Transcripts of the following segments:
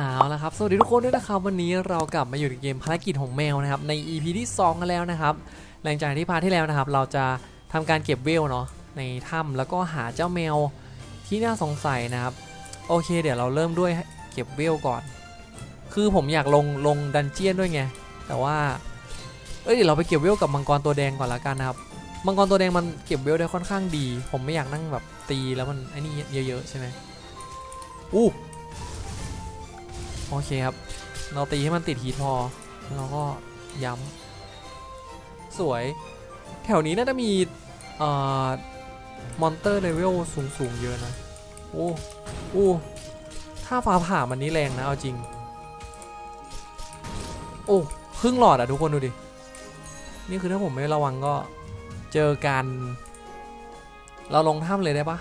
เอาละครับ สวัสดีทุกคนด้วยนะครับ วันนี้เรากลับมาอยู่ในเกมภารกิจของแมวนะครับ ใน EP ที่ 2 กันแล้วนะครับ หลังจากที่พาที่แล้วนะครับ เราจะทำการเก็บเวลเนาะในถ้ำแล้วก็หาเจ้าแมวที่น่าสงสัยนะครับ โอเค เดี๋ยวเราเริ่มด้วยเก็บเวลก่อน คือผมอยากลงลงดันเจียนด้วยไง แต่ว่า เอ้ยเดี๋ยวเราไปเก็บเวลกับมังกรตัวแดงก่อนละกันนะครับ มังกรตัวแดงมันเก็บเวลได้ค่อนข้างดี ผมไม่อยากนั่งแบบตีแล้วมันไอ้นี่เยอะๆใช่ไหมอู้ โอเคครับ เราตีให้มันติดฮีทพอ แล้วเราก็ย้ำสวย แถวนี้น่าจะมีเอ่อมอนเตอร์เลเวลสูงๆเยอะนะ โอ้โอ้ถ้าฟ้าผ่ามันนี้แรงนะ เอาจริง โอ้ครึ่งหลอดอะทุกคนดูดิ นี่คือถ้าผมไม่ระวังก็เจอกัน เราลงถ้ำเลยได้ปะ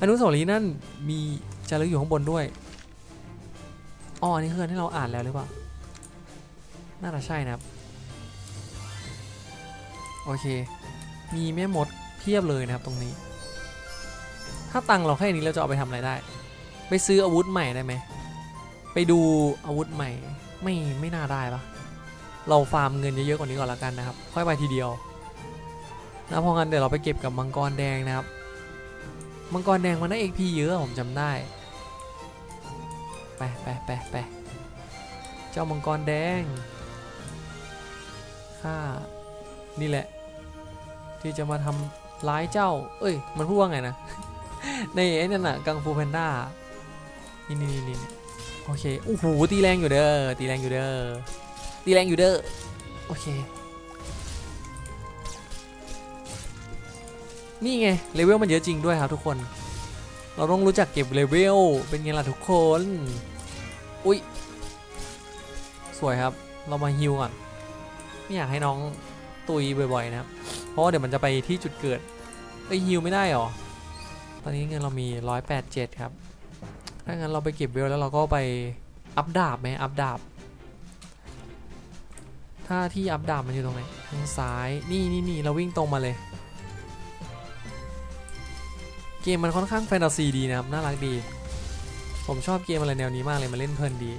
อนุสาวรีย์นั่นมีจารึกอยู่ข้างบนด้วย อ๋ออันนี่คืออันที่เราอ่านแล้วหรือเปล่า น่าจะใช่นะครับ โอเค มีแม่มดเพียบเลยนะครับตรงนี้ ถ้าตังเราแค่นี้เราจะเอาไปทำอะไรได้ ไปซื้ออาวุธใหม่ได้ไหม ไปดูอาวุธใหม่ ไม่ไม่น่าได้ปะเราฟาร์มเงินเยอะๆกว่านี้ก่อนละกันนะครับ ค่อยไปทีเดียวนะเพราะงั้นเดี๋ยวเราไปเก็บกับมังกรแดงนะครับ มังกรแดงมันได้ XP เยอะผมจำได้ ไปไปไปไปเจ้ามังกรแดงข้านี่แหละ ที่จะมาทำร้ายเจ้า เอ้ย มันพูดว่าไงนะ ในไอ้นั่นน่ะกังฟูแพนด้านี่นี่นี่นี่โอเคโอ้โหตีแรงอยู่เด้อตีแรงอยู่เด้อตีแรงอยู่เด้อโอเค นี่ไงเลเวลมันเยอะจริงด้วยครับทุกคน เราต้องรู้จักเก็บเลเวล เป็นไงล่ะทุกคน อุ้ย สวยครับ เรามาฮิวก่อน ไม่อยากให้น้องตุยบ่อยๆนะครับ เพราะว่าเดี๋ยวมันจะไปที่จุดเกิดเอ้ยฮิวไม่ได้หรอ ตอนนี้เงินเรามี 187 ครับ ถ้างั้นเราไปเก็บเวลแล้วเราก็ไปอัพดาบไหมอัพดาบ ถ้าที่อัพดาบมันอยู่ตรงไหน ทางซ้าย นี่นี่นี่เราวิ่งตรงมาเลย เกมมันค่อนข้างแฟนตาซีดีนะครับ น่ารักดี ผมชอบเกมอะไรแนวนี้มากเลยมาเล่นเพลินดี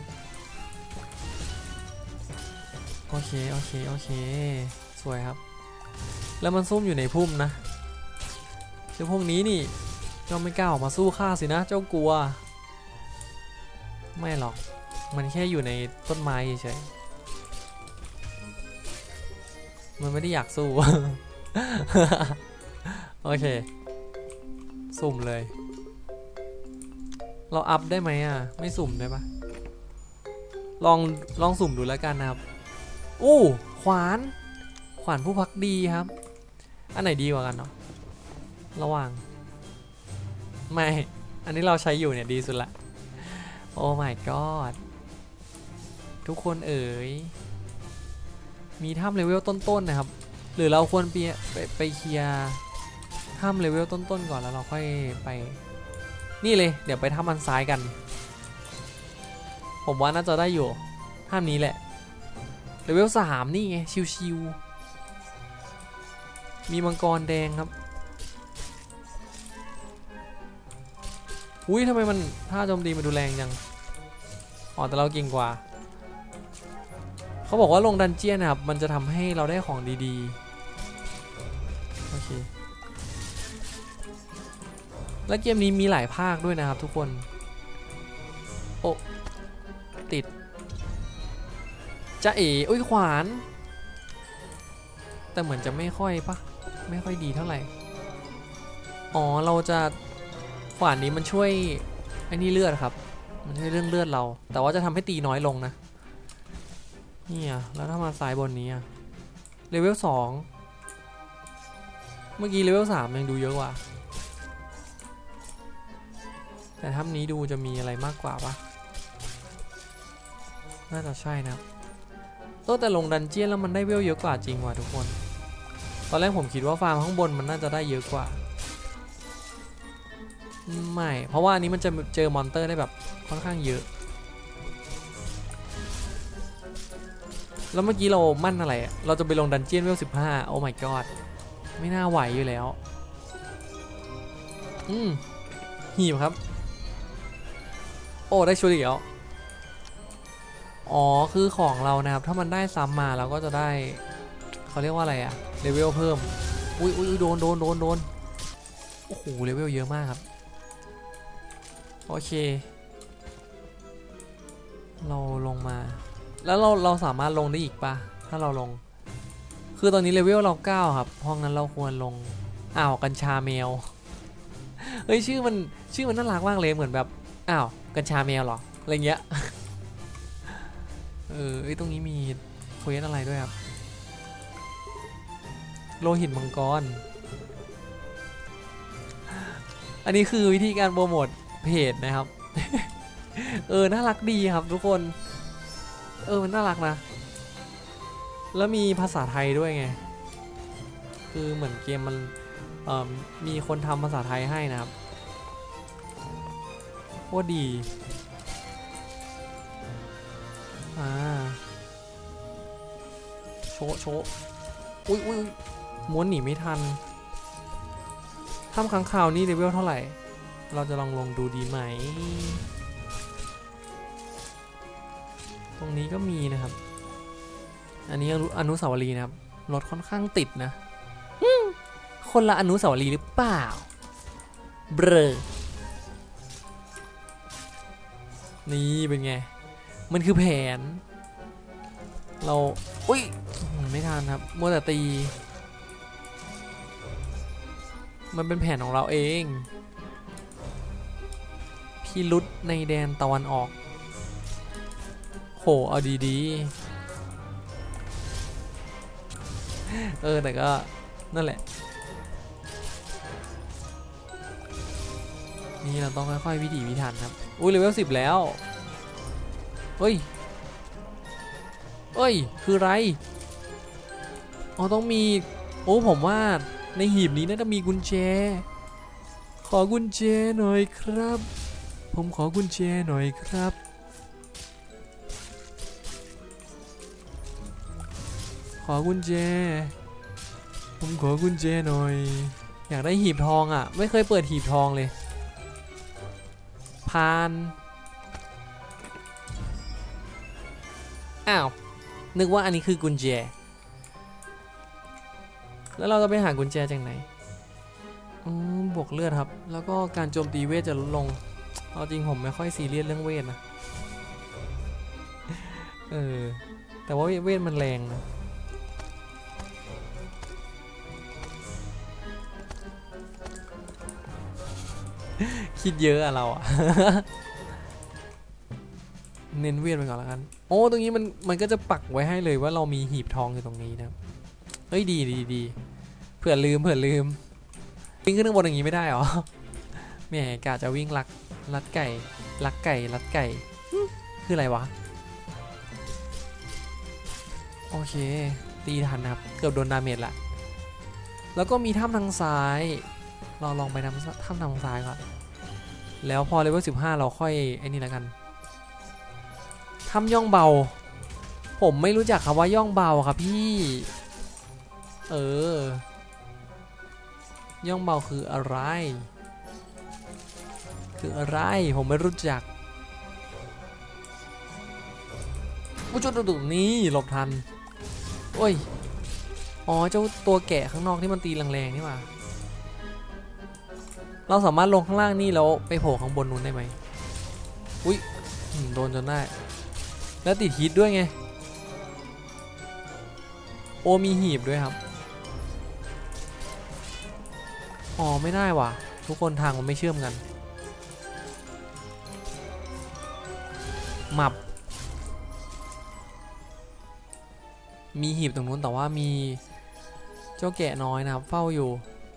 โอเค โอเค โอเค สวยครับ แล้วมันซุ่มอยู่ในพุ่มนะเจ้าพวกนี้นี่เจ้าไม่กล้าออกมาสู้ข้าสินะ เจ้ากลัว ไม่หรอก มันแค่อยู่ในต้นไม้เฉยมันไม่ได้อยากสู้ โอเค สุ่มเลย เราอัพได้ไหมอะ ไม่สุ่มได้ปะลองลองสุ่มดูแล้วกันนะครับอู้ขวาน ขวานผู้พักดีครับ อันไหนดีกว่ากันเนาะระหว่าง ไม่ อันนี้เราใช้อยู่เนี่ยดีสุดละ โอ้ my god ทุกคนเอ๋ย มีถ้ำเลเวลต้นๆนะครับ หรือเราควรไปไปไปเคลียร์ ถ้ำเลเวลต้นๆก่อนแล้วเราค่อยไป นี่เลย เดี๋ยวไปถ้ำมันซ้ายกัน ผมว่าน่าจะได้อยู่ถ้ำนี้แหละเลเวลสามนี่ไงชิวๆมีมังกรแดงครับอุ้ยทำไมมันท่าโจมตีมันดูแรงจังอ๋อแต่เราเก่งกว่า เขาบอกว่าลงดันเจียนนะครับ มันจะทำให้เราได้ของดีๆ โอเค และเกมนี้มีหลายภาคด้วยนะครับทุกคน โอ้ ติดจะเอ๋อุ้ยขวาน แต่เหมือนจะไม่ค่อยปะไม่ค่อยดีเท่าไหร่ อ๋อ เราจะขวานนี้มันช่วยไอ้นี่เลือดครับ มันช่วยเรื่องเลือดเรา แต่ว่าจะทำให้ตีน้อยลงนะเนี่ยแล้วถ้ามาซ้ายบนนี้อะเลเวลสองเมื่อกี้เลเวลสามยังดูเยอะกว่า แต่ถ้ำนี้ดูจะมีอะไรมากกว่าปะน่าจะใช่นะครับโต้แต่ลงดันเจี้ยนแล้วมันได้เวลเยอะกว่าจริงว่ะทุกคน ตอนแรกผมคิดว่าฟาร์มข้างบนมันน่าจะได้เยอะกว่า ไม่ เพราะว่าอันนี้มันจะเจอมอนเตอร์ได้แบบค่อนข้างเยอะ แล้วเมื่อกี้เรามั่นอะไร เราจะไปลงดันเจี้ยนเวล15โอ้ my god ไม่น่าไหวอยู่แล้ว อืมหีบครับ ออ้ได้ชุดอีกแล้วอ๋อคือของเรานะครับ ถ้ามันได้ซ้ำมาเราก็จะได้เขาเรียกว่าอะไรอะเลเวลเพิ่มอุ้ยอุ้ยโดนโดนโดนโดนโอ้โหเลเวลเยอะมากครับ โอเค เราลงมา แล้วเราเราสามารถลงได้อีกปะถ้าเราลง คือตอนนี้เลเวลเรา9ครับเพราะงั้นเราควรลงอ้าวกัญชาแมวเฮ้ยชื่อมันชื่อมันน่ารักมากเลยเหมือนแบบอ้าว กัญชาแมวหรอ อะไรเงี้ย เออตรงนี้มีเควสอะไรด้วยครับ โลหิตมังกร อันนี้คือวิธีการโปรโมทเพจนะครับ เออ น่ารักดีครับทุกคน เออ มันน่ารักนะ แล้วมีภาษาไทยด้วยไง คือเหมือนเกมมันออมีคนทำภาษาไทยให้นะครับ ตรดีอ่าโชโชอุ้ยอุ้ยอุ๊ยม้วนหนีไม่ทันทำค้างข่าวนี่เลเวลเท่าไหร่ เราจะลองลงดูดีไหม ตรงนี้ก็มีนะครับ อันนี้อนุอนุสาวรีย์นะครับ รถค่อนข้างติดนะ คนละอนุสาวรีย์หรือเปล่า เบรอ นี่เป็นไง มันคือแผน เราอุ้ยไม่ทันครับมัวแต่ตี มันเป็นแผนของเราเองพิรุษในแดนตะวันออก โห เอาดีๆ เออ แต่ก็นั่นแหละ นี่เราต้องค่อยๆวิถีพิถันครับ อุ้ยเลเวลสิบแล้วเฮ้ยเอ้ย คือไร อ๋อ ต้องมี โอ้ ผมว่า ในหีบนี้น่าจะมีกุญแจ ขอกุญแจหน่อยครับ ผมขอกุญแจหน่อยครับ ขอกุญแจ ผมขอกุญแจหน่อย อยากได้หีบทองอะ ไม่เคยเปิดหีบทองเลย พาน อ้าว นึกว่าอันนี้คือกุญแจ แล้วเราจะไปหากุญแจจากไหนอืมบวกเลือดครับ แล้วก็การโจมตีเวทจะลดลง เอาจริงผมไม่ค่อยซีเรียสเรื่องเวทนะ เออ แต่ว่าเวทมันแรงนะ คิดเยอะอะเราอะเน้นเวทไปก่อนแล้วกัน โอ้ตรงนี้มันมันก็จะปักไว้ให้เลยว่าเรามีหีบทองอยู่ตรงนี้นะครับเฮ้ยดีดีดีเผื่อลืมเผื่อลืมวิ่งขึ้นข้างบนอย่างนี้ไม่ได้หรอแหม่กะจะวิ่งลักลัดไก่ลักไก่ลัดไก่คืออะไรวะโอเค ตีทันนะครับ เกือบโดนดาเมจละ แล้วก็มีถ้ำทางซ้าย เราลองไปทำถ้ำทางซ้ายก่อน แล้วพอเลเวล15 เราค่อยไอ้นี่แล้วกันถ้ำย่องเบา ผมไม่รู้จักคำว่าย่องเบาครับพี่ เออย่องเบาคืออะไร คืออะไรผมไม่รู้จักผู้ชมดุนี่หลบทัน โอ้ย อ๋อเจ้าตัวแกะข้างนอกที่มันตีแรงๆนี่ว่า เราสามารถลงข้างล่างนี่แล้วไปโผล่ข้างบนนู้นได้ไหมอุ้ยโดนจนได้ แล้วติดฮิตด้วยไง โอมีหีบด้วยครับ อ๋อไม่ได้ว่ะ ทุกคนทางมันไม่เชื่อมกัน หมับ มีหีบตรงนู้นแต่ว่ามีเจ้าแกะน้อยนะครับ เฝ้าอยู่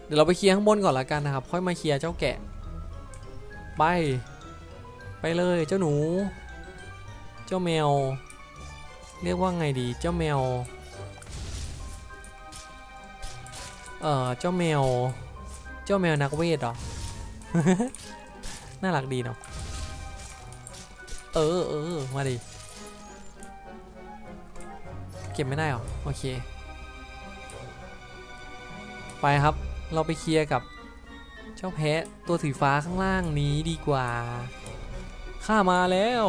เดี๋ยวเราไปเคลียร์ข้างบนก่อนละกันนะครับ ค่อยมาเคลียร์เจ้าแกะ ไป ไปเลยเจ้าหนู เจ้าแมว เรียกว่าไงดีเจ้าแมว เอ่อเจ้าแมว เจ้าแมวนักเวทเหรอ น่ารักดีเนาะ เออเออมาดิ เก็บไม่ได้เหรอ โอเค ไปครับ เราไปเคลียร์กับเจ้าแพะตัวสีฟ้าข้างล่างนี้ดีกว่า ข้ามาแล้ว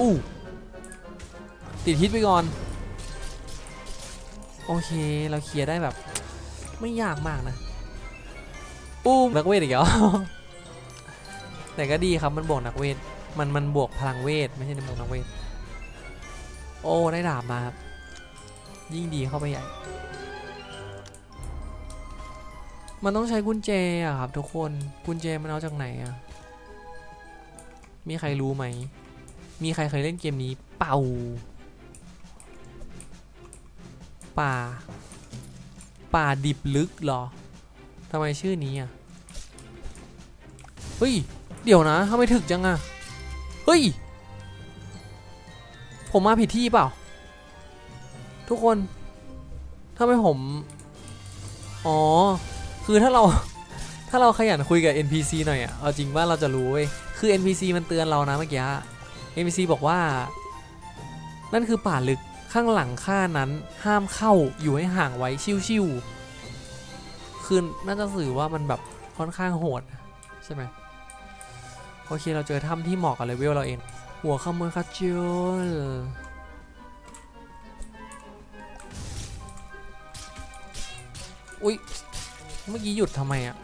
อู้ติดฮิตไปก่อน โอเคเราเคลียร์ได้แบบ ไม่ยากมากนะอู้นักเวทอีกแล้วแต่ก็ดีครับมันบวกนักเวท มันมันบวกพลังเวท ไม่ใช่ในบวกนักเวท โอ้ได้ดาบมาครับ ยิ่งดีเข้าไปใหญ่ มันต้องใช้กุญแจอะครับ ทุกคนกุญแจมันเอาจากไหนอะมีใครรู้ไหม มีใครเคยเล่นเกมนี้เป่าป่า ป่าดิบลึกเหรอทำไมชื่อนี้อะ เฮ้ย เดี๋ยวนะทำไมถึกจังอะ เฮ้ย ผมมาผิดที่เปล่า ทุกคนทำไมผม อ๋อ คือถ้าเราถ้าเราขยันคุยกับ NPC หน่อยอะเอาจริงว่าเราจะรู้เว้ยคือ NPC มันเตือนเรานะเมื่อกี้ NPC บอกว่า นั่นคือป่าลึกข้างหลังข้านั้นห้ามเข้าอยู่ให้ห่างไว้ชิวๆคือน่าจะสื่อว่ามันแบบค่อนข้างโหดใช่ไหมโอเคเราเจอถ้ำที่เหมาะกับเลเวลเราเอง หัวขโมยคาจิลอุ๊ย เมื่อกี้หยุดทำไมอะ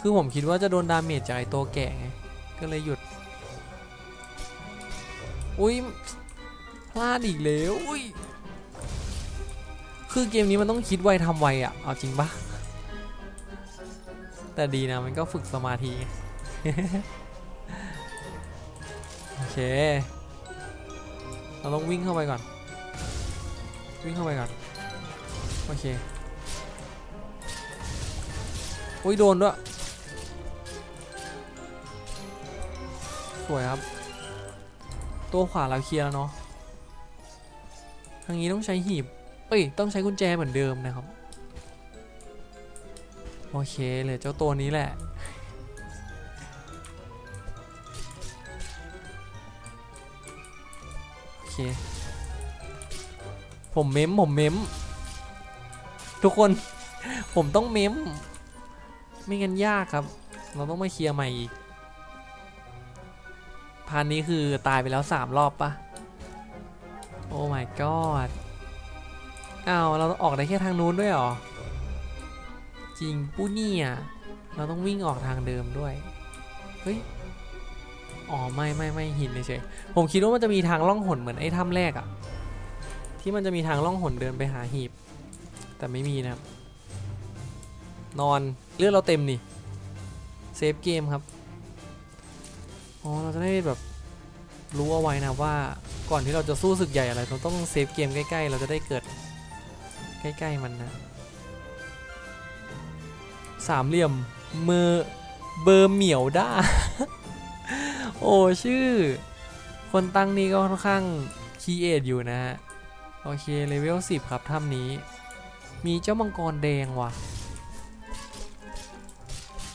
คือผมคิดว่าจะโดนดาเมจจากไอตัวแก่ไง ก็เลยหยุด อุ๊ยพลาดอีกแล้วอุ้ย คือเกมนี้มันต้องคิดไวทำไวอะ่ะเอาจริงปะแต่ดีนะมันก็ฝึกสมาธิ โอเค เราต้องวิ่งเข้าไปก่อน วิ่งเข้าไปก่อน โอเค อุ้ยโดนด้วย สวยครับ ตัวขวาเราเคลียร์แล้วเนาะ ทางนี้ต้องใช้หีบ เอ้ย ต้องใช้กุญแจเหมือนเดิมนะครับ โอเคเหลือเจ้าตัวนี้แหละ โอเค ผมเม้ม ผมเม้ม ทุกคนผมต้องเม้ม ไม่งั้นยากครับ เราต้องมาเคลียร์ใหม่อีกพานนี้คือตายไปแล้วสามรอบปะโอ้ my god อ้าวเราออกได้แค่ทางนู้นด้วยหรอ จริงปู้เนี่ยเราต้องวิ่งออกทางเดิมด้วย เฮ้ย อ๋อ ไม่ไม่ไม่หินเฉยผมคิดว่ามันจะมีทางล่องหนเหมือนไอ้ถ้ำแรกอะที่มันจะมีทางล่องหนเดินไปหาหีบ แต่ไม่มีนะครับนอน เลือดเราเต็มนี่เซฟเกมครับอ๋อเราจะได้แบบรู้เอาไว้นะว่าก่อนที่เราจะสู้ศึกใหญ่อะไรเราต้องเซฟเกมใกล้ๆ เราจะได้เกิดใกล้ๆมันนะสามเหลี่ยมเมอเบอร์เหมียวด้าโอ้ชื่อ คนตั้งนี่ก็ค่อนข้างคีเอทอยู่นะฮะโอเคเลเวล10 ครับถ้ำนี้ มีเจ้ามังกรแดงว่ะ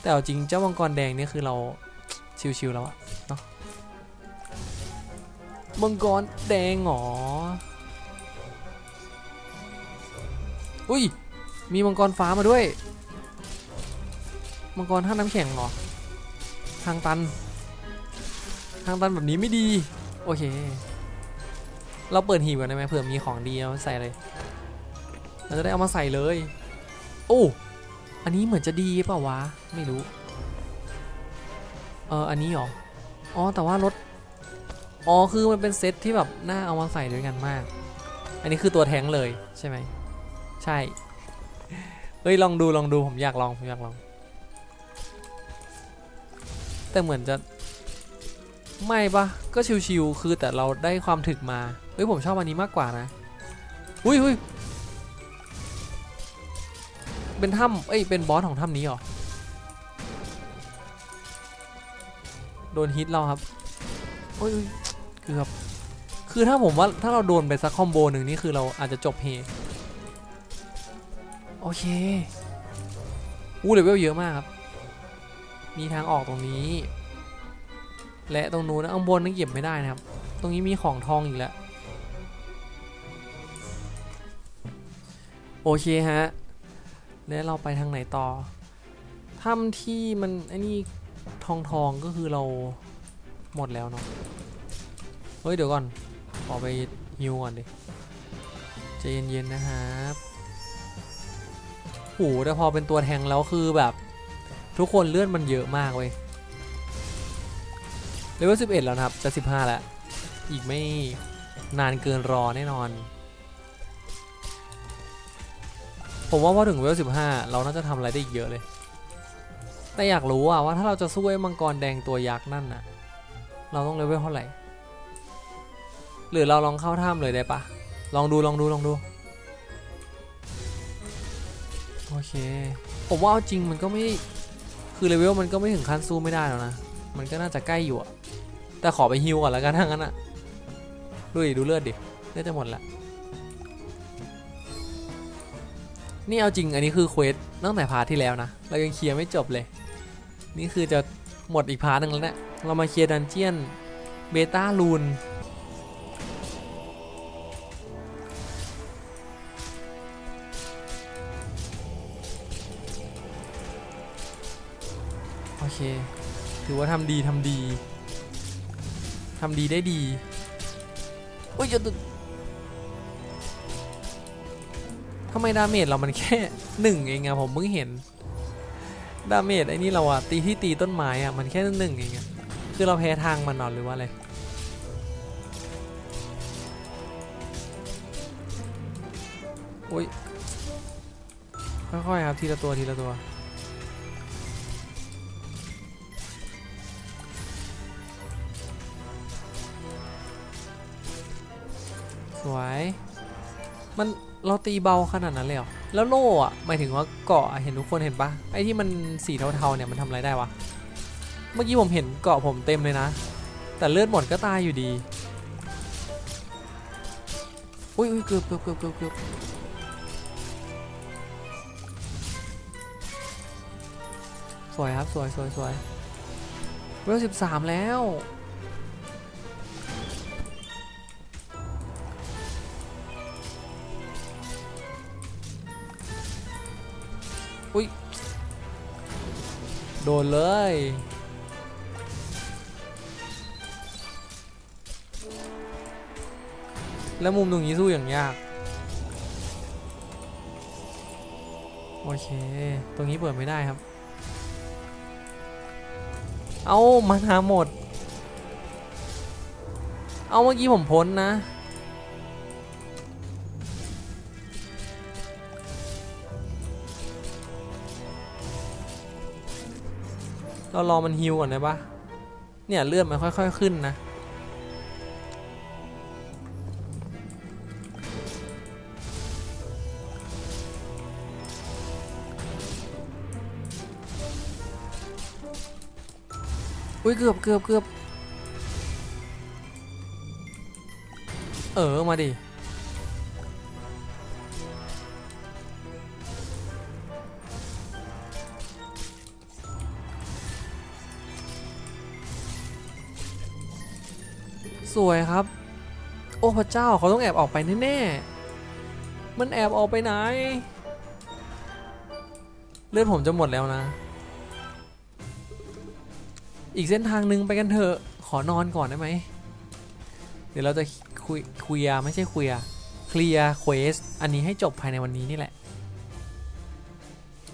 แต่เอาจริงเจ้ามังกรแดงนี่คือเราชิวๆแล้วอะเนาะมังกรแดงเหรอ อุ้ย มีมังกรฟ้ามาด้วย มังกรท่าน้ำแข็งเหรอ ทางตัน ทางตันแบบนี้ไม่ดี โอเค เราเปิดหีบก่อนได้ไหมเผื่อมีของดีเอามาใส่เลย เราจะได้เอามาใส่เลย โอ้ อันนี้เหมือนจะดีเปล่าวะ ไม่รู้ เอออันนี้เหรอ อ๋อ แต่ว่ารถ อ๋อ คือมันเป็นเซตที่แบบน่าเอามาใส่ด้วยกันมาก อันนี้คือตัวแท้งเลยใช่ไหม ใช่ เฮ้ย ลองดู ลองดู ผมอยากลอง ผมอยากลอง แต่เหมือนจะ ไม่ปะก็ชิวๆ คือแต่เราได้ความถึกมา เฮ้ย ผมชอบอันนี้มากกว่านะ อุ้ยอุ้ย เป็นถ้ำเอ้ย เป็นบอสของถ้ำนี้เหรอ โดนฮิตเราครับโอ้ยอุ๊ยเกือบ คือถ้าผมว่าถ้าเราโดนไปสักคอมโบหนึ่งนี่คือเราอาจจะจบเฮ โอเค อู้เลเวลเยอะมากครับ มีทางออกตรงนี้ และตรงนู้นนะข้างบนนั่งเก็บไม่ได้นะครับ ตรงนี้มีของทองอีกแล้ว โอเคฮะ แล้วเราไปทางไหนต่อถ้ำที่มันไอ้นี่ทองทองก็คือเราหมดแล้วเนาะเฮ้ยเดี๋ยวก่อนขอไปฮิวก่อนดิใจเย็นๆนะครับโหแต่พอเป็นตัวแทงแล้วคือแบบ ทุกคนเลื่อนมันเยอะมากเว้ยเลเวล11 แล้วนะครับ จะ 15 แล้ว อีกไม่นานเกินรอแน่นอน ผมว่าพอถึงเวลเวล15เราน่าจะทำอะไรได้อีกเยอะเลย แต่อยากรู้อะว่าถ้าเราจะสู้ไอ้มังกรแดงตัวยักษ์นั่นน่ะ เราต้องเลเวลเท่าไหร่ หรือเราลองเข้าถ้ำเลยได้ปะลองดูลองดูลองดู โอเค ผมว่าเอาจริงมันก็ไม่คือเลเวลมันก็ไม่ถึงขั้นสู้ไม่ได้แล้วนะ มันก็น่าจะใกล้อยู่อะแต่ขอไปฮิวก่อนแล้วกันทั้างนั้นอะดูดิดูเลือดดิเลือดจะหมดละ นี่เอาจริงอันนี้คือเควสตั้งแต่พาร์ทที่แล้วนะ เรายังเคลียร์ไม่จบเลย นี่คือจะหมดอีกพาร์ทหนึงแล้วเนี่ยเรามาเคลียร์ดันเจียนเบต้าลูนโอเค ถือว่าทำดีทำดีทำดีได้ดี โอ้ยจะตึก ทำไมดาเมจเรามันแค่หนึ่งเองอะผมเพิ่งเห็น ดาเมจไอ้นี่เราอะตีที่ตีต้นไม้อะมันแค่หนึ่งเองอะคือเราแพ้ทางมันนอนหรือว่าอะไรโอ้ยค่อยๆครับทีละตัวทีละตัวสวย มันเราตีเบาขนาดนั้นเลยเหรอ แล้วโล่อะหมายถึงว่าเกาะเห็นทุกคนเห็นปะไอที่มันสีเทาๆเนี่ยมันทำอะไรได้วะ เมื่อกี้ผมเห็นเกาะผมเต็มเลยนะ แต่เลือดหมดก็ตายอยู่ดีอุ้ยอุ้ยเกือบเกือบเกือบเกือบเกือบสวยครับสวยสวยสวยเวลสิบสามแล้ว โดนเลย แล้วมุมตรงนี้สู้อย่างยาก โอเค ตรงนี้เปิดไม่ได้ครับ เอามานาหมด เอาเมื่อกี้ผมพ้นนะ เรารอมันฮิวก่อนได้ปะเนี่ยเลือดมันค่อย ๆ ขึ้นนะอุ้ยเกือบเกือบเกือบเออ มาดิ วยครับ โอ้พระเจ้าเขาต้องแอบออกไปแน่ๆมันแอบออกไปไหน เลือดผมจะหมดแล้วนะ อีกเส้นทางหนึ่งไปกันเถอะขอนอนก่อนได้ไหมเดี๋ยวเราจะคุยคุยไม่ใช่คุยเคลียร์เควสอันนี้ให้จบภายในวันนี้นี่แหละ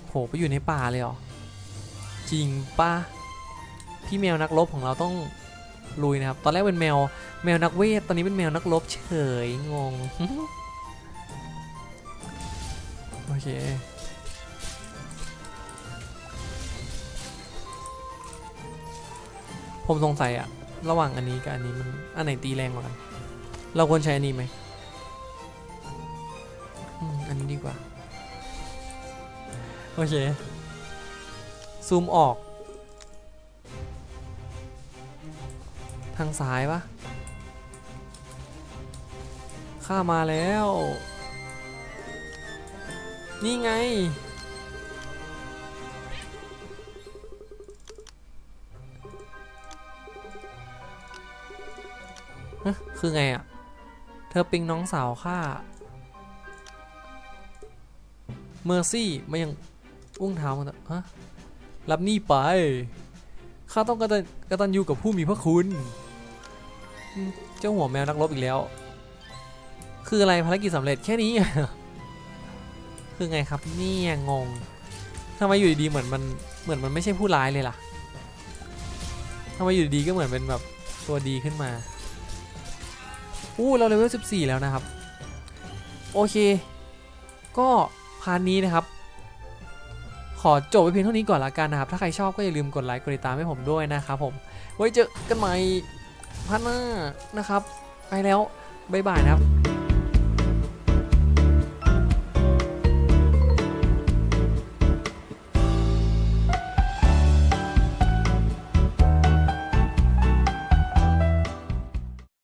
โหไปอยู่ในป่าเลยเหรอ จริงป่ะ พี่แมวนักรบของเราต้อง ลุยนะครับ ตอนแรกเป็นแมว แมวนักเวท ตอนนี้เป็นแมวนักรบเฉย งง โอเค ผมสงสัยอะระหว่างอันนี้กับอันนี้มัน อันไหนตีแรงกว่ากัน เราควรใช้อันนี้ไหมอันนี้ดีกว่า โอเค ซูมออก ทางซ้ายปะข้ามาแล้ว นี่ไง คือไงอะ เธอปิงน้องสาวข้าเมอร์ซี่มายังอุ้งเท้ามันฮะรับนี่ไป ข้าต้องกระตันกระตันยูกับผู้มีพระคุณ เจ้าหัวแมวนักรบอีกแล้ว คืออะไรภารกิจสำเร็จแค่นี้ คือไงครับเนี่ยงงทำไมอยู่ดีๆเหมือนมันเหมือนมันไม่ใช่ผู้ร้ายเลยล่ะทำไมอยู่ดีๆก็เหมือนเป็นแบบตัวดีขึ้นมาอู้เราเลเวล14 แล้วนะครับ โอเค ก็พาร์ทนี้นะครับ ขอจบไปเพียงเท่านี้ก่อนละกันนะครับ ถ้าใครชอบก็อย่าลืมกดไลค์กดติดตามให้ผมด้วยนะครับผม ไว้เจอกันใหม่ พาร์ทหน้านะครับ ไปแล้ว บ๊ายบายนะครับ